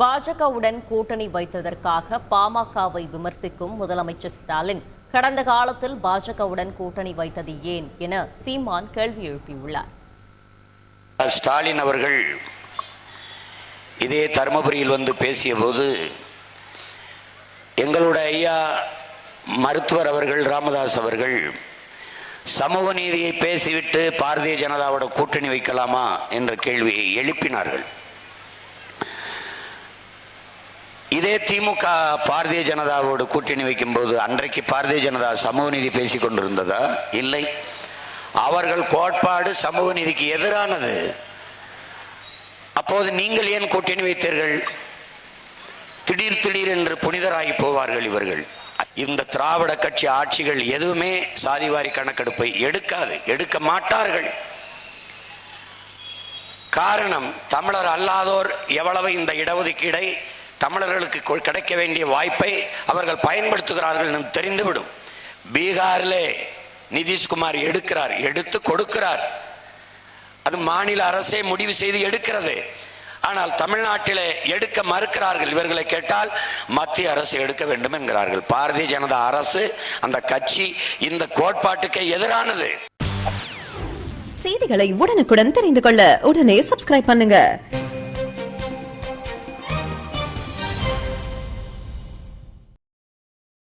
பாஜகவுடன் கூட்டணி வைத்ததற்காக பாமகவை விமர்சிக்கும் முதலமைச்சர் ஸ்டாலின். கடந்த காலத்தில் பாஜகவுடன் கூட்டணி வைத்தது ஏன் என சீமான் கேள்வி எழுப்பியுள்ளார். ஸ்டாலின் அவர்கள் இதே தருமபுரியில் வந்து பேசியபோது எங்களோட எங்களுடைய ஐயா மருத்துவர் அவர்கள் ராமதாஸ் அவர்கள் சமூக நீதியை பேசிவிட்டு பாரதிய ஜனதாவோட கூட்டணி வைக்கலாமா என்ற கேள்வியை எழுப்பினார்கள். இதே திமுக பாரதிய ஜனதாவோடு கூட்டணி வைக்கும்போது அன்றைக்கு பாரதிய ஜனதா சமூக நீதி பேசிக் கொண்டிருந்ததா? இல்லை. அவர்கள் கோட்பாடு சமூக நீதிக்கு எதிரானது. அப்போது நீங்கள் ஏன் கூட்டணி வைத்தீர்கள்? திடீர் திடீர் என்று புனிதராகி போவார்கள் இவர்கள். இந்த திராவிட கட்சி ஆட்சிகள் எதுவுமே சாதிவாரி கணக்கெடுப்பை எடுக்காது எடுக்க மாட்டார்கள். காரணம் தமிழர் அல்லாதோர் எவ்வளவு இந்த இடஒதுக்கீடை தமிழர்களுக்கு கிடைக்க வேண்டிய வாய்ப்பை அவர்கள் பயன்படுத்துகிறார்கள் தெரிந்துவிடும். பீகாரிலே நிதிஷ்குமார் எடுக்கிறார் எடுத்து கொடுக்கிறார். அது மாநில அரசே முடிவு செய்து எடுக்கிறது. ஆனால் தமிழ்நாட்டிலே எடுக்க மறுக்கிறார்கள். இவர்களை கேட்டால் மத்திய அரசு எடுக்க வேண்டும் என்கிறார்கள். பாரதிய ஜனதா அரசு அந்த கட்சி இந்த கோட்பாட்டுக்கு எதிரானது. செய்திகளை உடனுக்குடன் தெரிந்து கொள்ள உடனே சப்ஸ்கிரைப் பண்ணுங்க.